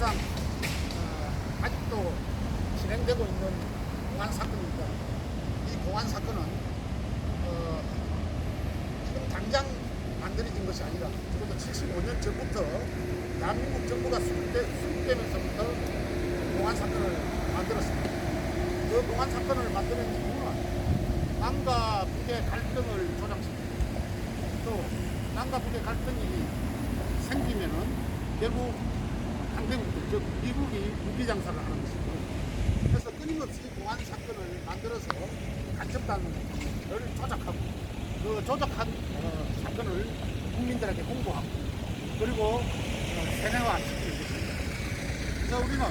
사실상 어, 아직도 진행되고 있는 공안 사건입니다. 이 공안 사건은 어, 지금 당장 만들어진 것이 아니라 적어도 75년 전부터 대한민국 정부가 수립되, 수립되면서부터 공안 사건을 만들었습니다. 그 공안 사건을 만드는 이유는 남과 북의 갈등을 조장시키고 또 남과 북의 갈등이 생기면은 결국 강대국들 즉 미국이 무기 장사를 하는 것이고 그래서 끊임없이 공안 사건을 만들어서 간첩단을 조작하고 그 조작한 어, 사건을 국민들에게 홍보하고 그리고 어, 세뇌화시키는 것입니다. 그래서 우리는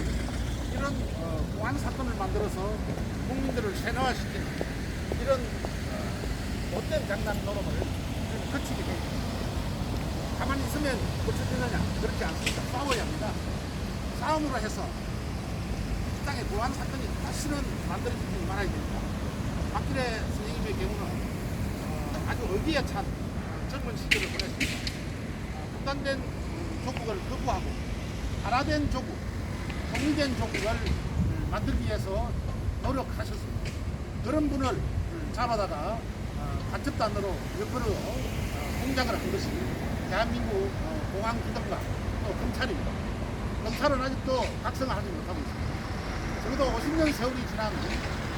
이런 어, 공안 사건을 만들어서 국민들을 세뇌화시키는 이런 어, 못된 장난 노름을 거치게 됩니다. 가만히 있으면 고쳐지느냐? 그렇지 않습니다. 싸워야 합니다. 싸움으로 해서 이 땅에 보안 사건이 다시는 만들어지지 말아야 됩니다. 박기래 선생님의 경우는 어, 아주 어디에 찬 젊은 시절을 보냈습니다. 어, 분단된 조국을 거부하고 하나된 조국, 통일된 조국을 만들기 위해서 노력하셨습니다. 그런 분을 잡아다가 어, 간첩단으로 옆으로 어, 공작을 한 것이 대한민국 어, 공안기관과 또 검찰입니다. 검찰은 아직도 각성을 하지 못하고 있습니다. 적어도 50년 세월이 지난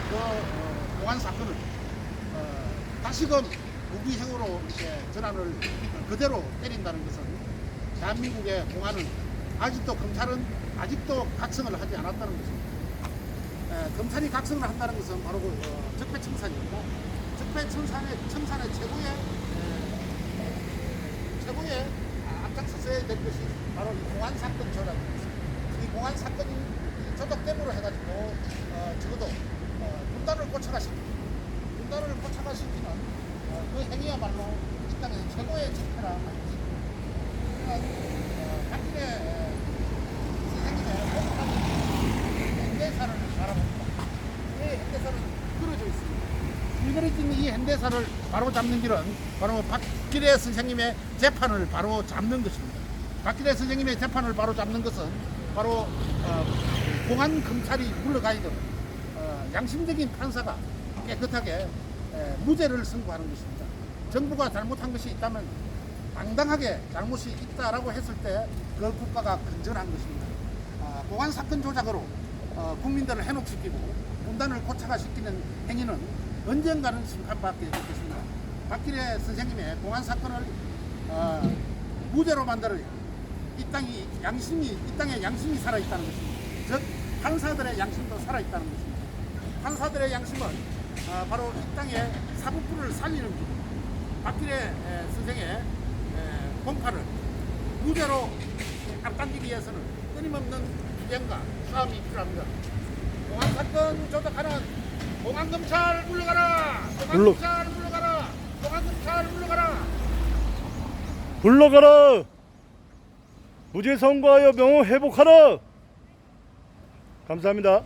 그 어, 공안 사건을 어, 다시금 무기형으로 이렇게 전환을 그대로 때린다는 것은 대한민국의 공안은 아직도 검찰은 아직도 각성을 하지 않았다는 것입니다. 에, 검찰이 각성을 한다는 것은 바로 그 어, 적폐청산입니다. 적폐청산의 청산의 최고의 에, 최고의 앞장서서야 될 것이 바로 이 공안 사건 조작입니다. 이 공안 사건이 이 조작됨으로 해가지고 어, 적어도 어, 분단을 고쳐가시키는 분단을 고쳐가시키는 어, 그 행위야말로 이 땅에서 최고의 적폐라 할 것입니다. 그러니까 어, 박근혜 선생님의 행복한 현대사를 바라봅니다. 이 현대사는 그려져 있습니다. 이 그려진 이 현대사를 바로 잡는 길은 바로 박기래 선생님의 재판을 바로 잡는 것입니다. 박기래 선생님의 재판을 바로 잡는 것은 바로 어, 공안 검찰이 물러가이든 어, 양심적인 판사가 깨끗하게 에, 무죄를 선고하는 것입니다. 정부가 잘못한 것이 있다면 당당하게 잘못이 있다라고 했을 때 그 국가가 건전한 것입니다. 아, 공안 사건 조작으로 어, 국민들을 해독시키고 분단을 고착화시키는 행위는 언젠가는 심판받게 될 것입니다. 박기래 선생님의 공안 사건을 어, 무죄로 만들어야 이 땅이 양심이 이 땅에 양심이 살아 있다는 것입니다. 즉 판사들의 양심도 살아 있다는 것입니다. 판사들의 양심은 어, 바로 이 땅에 사법부를 살리는 길. 박기래 에, 선생의 에, 공파를 무죄로 앞당기기 위해서는 끊임없는 투쟁과 싸움이 필요합니다. 공안 사건 조작하는 공안 검찰 물러가라. 공안 물러- 검찰 물러가라. 공안 검찰 물러가라. 물러가라! 무죄 선고하여 명호 회복하라! 감사합니다.